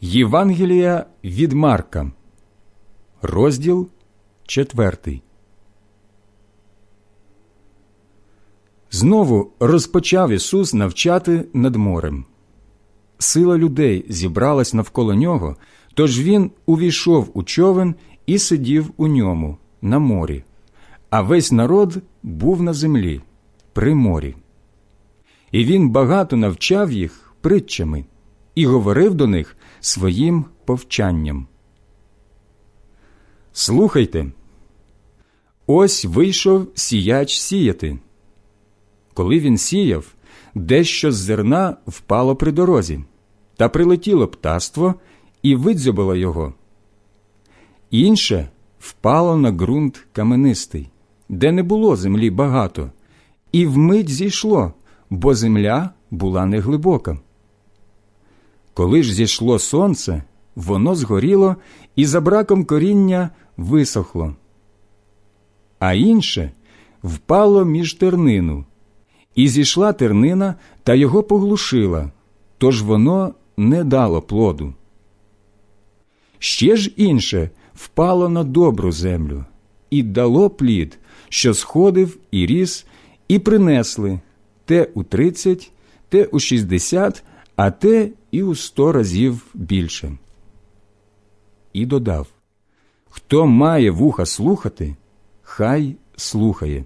Євангелія від Марка, розділ четвертий. Знову розпочав Ісус навчати над морем. Сила людей зібралась навколо нього, тож він увійшов у човен і сидів у ньому на морі, а весь народ був на землі при морі. І він багато навчав їх притчами і говорив до них своїм повчанням. Слухайте, ось вийшов сіяч сіяти. Коли він сіяв, дещо з зерна впало при дорозі, та прилетіло птаство і видзьобило його. Інше впало на ґрунт каменистий, де не було землі багато, і вмить зійшло, бо земля була неглибока. Коли ж зійшло сонце, воно згоріло і за браком коріння висохло. А інше впало між тернину, і зійшла тернина та його поглушила, тож воно не дало плоду. Ще ж інше впало на добру землю і дало плід, що сходив і ріс, і принесли те у тридцять, те у шістдесят, а те і у сто разів більше. І додав Хто має вуха слухати, хай слухає.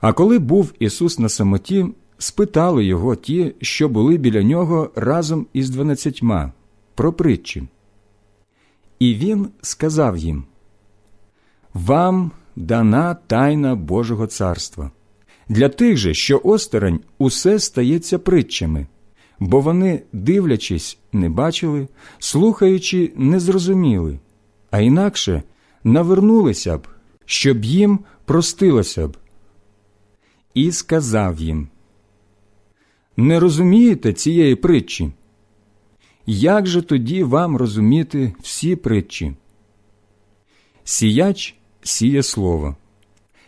А коли був Ісус на самоті, спитали його ті, що були біля нього разом із дванадцятьма, про притчі. І він сказав їм Вам дана тайна Божого царства. Для тих же, що осторонь, усе стається притчами, бо вони, дивлячись, не бачили, слухаючи, не зрозуміли, а інакше навернулися б, щоб їм простилося б. І сказав їм Не розумієте цієї притчі? Як же тоді вам розуміти всі притчі? Сіяч сіє слово.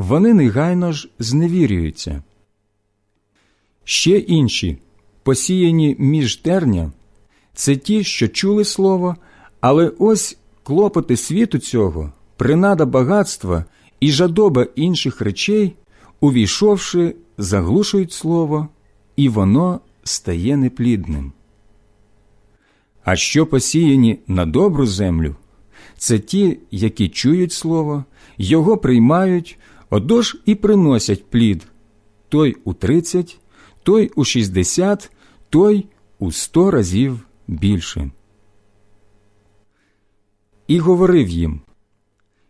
вони негайно ж зневірюються. Ще інші, посіяні між терня, це ті, що чули слово, але ось клопоти світу цього, принада багатства і жадоба інших речей, увійшовши, заглушують слово, і воно стає неплідним. А що посіяні на добру землю, це ті, які чують слово, його приймають, Отож і приносять плід той у тридцять, той у шістдесят, той у сто разів більше. І говорив їм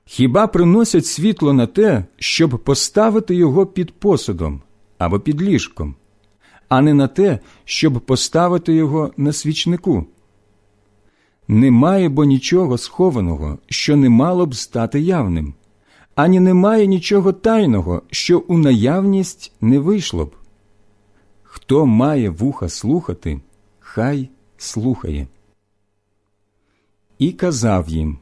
Хіба приносять світло на те, щоб поставити його під посудом або під ліжком, а не на те, щоб поставити його на свічнику? Немає бо нічого схованого, що не мало б стати явним ані немає нічого тайного, що у наявність не вийшло б. Хто має вуха слухати, хай слухає. І казав їм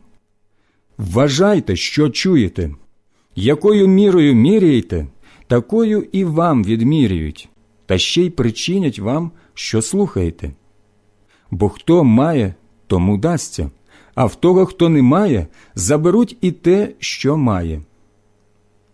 Вважайте, що чуєте, якою мірою міряєте, такою і вам відмірюють, та ще й причинять вам, що слухаєте. Бо хто має, тому дасться, а в того, хто не має, заберуть і те, що має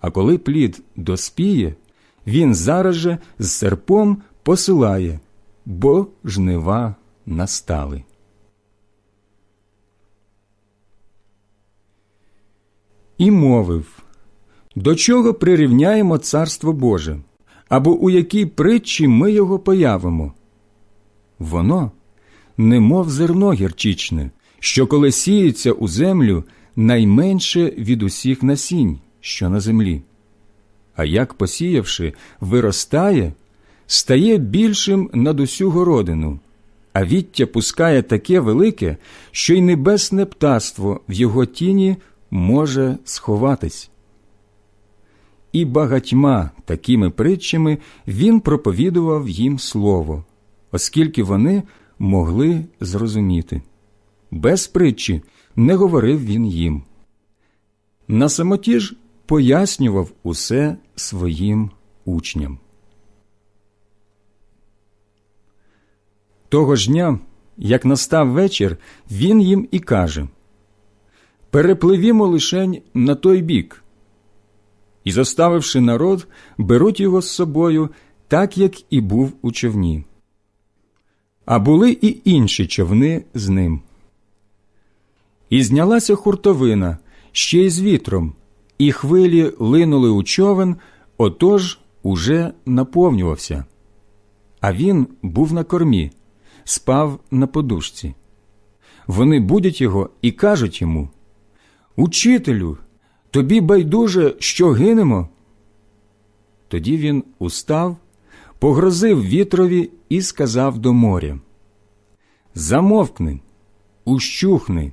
А коли плід доспіє, він зараз же з серпом посилає, бо жнива настали. І мовив, до чого прирівняємо Царство Боже, або у якій притчі ми його появимо? Воно, немов зерно гірчичне, що коли сіється у землю, найменше від усіх насінь, що на землі. А як посіявши, виростає, стає більшим над усю городину, а віття пускає таке велике, що й небесне птаство в його тіні може сховатись. І багатьма такими притчами він проповідував їм слово, оскільки вони могли зрозуміти. Без притчі не говорив він їм. На самоті ж пояснював усе своїм учням. Того ж дня, як настав вечір, він їм і каже Перепливімо лишень на той бік. І, заставивши народ, беруть його з собою, так як і був у човні. А були і інші човни з ним. І знялася хуртовина ще й з вітром, і хвилі линули у човен, отож уже наповнювався. А він був на кормі, спав на подушці. Вони будять його і кажуть йому Учителю, тобі байдуже, що гинемо. Тоді він устав, погрозив вітрові і сказав до моря Замовкни, ущухни.